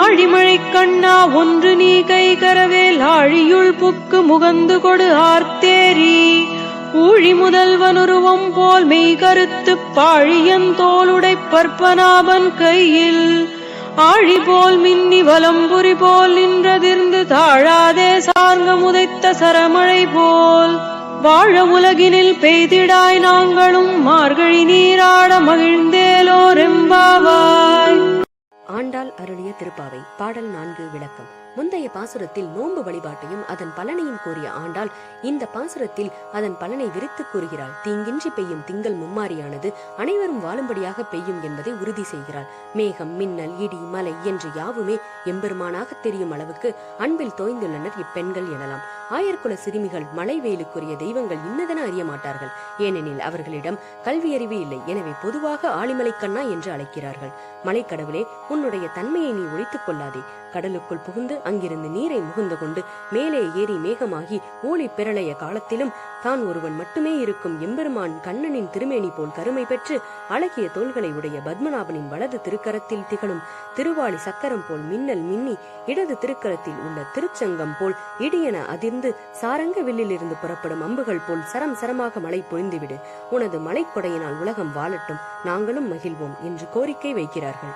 ஆழிமழை கண்ணா ஒன்று நீ கை கரவேல் ஆழியுள் புக்கு முகந்து கொடு ஆர்த்தேரி. ஊழி முதல்வன் உருவம் போல் மெய் கருத்து பாழியன் தோளுடை பற்பனாபன் கையில். ஆழி போல் மின்னி வலம்புரி போல் நின்றதிர்ந்து தாழாதே சார்ங்க முதைத்த சரமழை போல். வாழ உலகினில் பெய்திடாய் நாங்களும் மார்கழி நீராட மகிழ்ந்தேலோ ரெம்பாவா அருளிய திருப்பாவை. பாடல் நான்கு விளக்கம். முந்தைய பாசுரத்தில் நோன்பு வழிபாட்டையும் அதன் பலனையும் கூறிய ஆண்டாள் இந்த பாசுரத்தில் அதன் பலனை விரித்து கூறுகிறாள். தீங்கின்றி பெய்யும் திங்கள் மும்மாரியானது அனைவரும் வாழும்படியாக பெய்யும் என்பதை உறுதி செய்கிறாள். மேகம் மின்னல் இடி மலை என்று யாவுமே எம்பெருமானாக தெரியும் அளவுக்கு அன்பில் தோய்ந்துள்ளனர் இப்பெண்கள் எனலாம். ஆயர்குல சிறுமிகள் மலை வேலுக்குரிய தெய்வங்கள் இன்னதென அறிய மாட்டார்கள். ஏனெனில் அவர்களிடம் கல்வியறிவு இல்லை. எனவே பொதுவாக ஆளிமலை கண்ணா என்று அழைக்கிறார்கள். மலைக்கடவுளே உன்னுடைய தன்மையை நீ ஒழித்துக் கொள்ளாதே. கடலுக்குள் புகுந்து அங்கிருந்து நீரை முகுந்து கொண்டு மேலே ஏறி மேகமாகி ஊழி பிரளய காலத்திலும் தான் ஒருவன் மட்டுமே இருக்கும் எம்பெருமான் கண்ணனின் திருமேனி போல் கருமை பெற்று அழகிய தோள்களை உடைய பத்மநாபனின் வலது திருக்கரத்தில் திகழும் திருவாளி சக்கரம் போல் மின்னல் மின்னி இடது திருக்கரத்தில் உள்ள திருச்சங்கம் போல் இடியென அதிர்ந்து சாரங்க வில்லிலிருந்து புறப்படும் அம்புகள் போல் சரம் சரமாக மழை பொழிந்துவிடு. உனது மலைக்கொடையினால் உலகம் வாழட்டும். நாங்களும் மகிழ்வோம் என்று கோரிக்கை வைக்கிறார்கள்.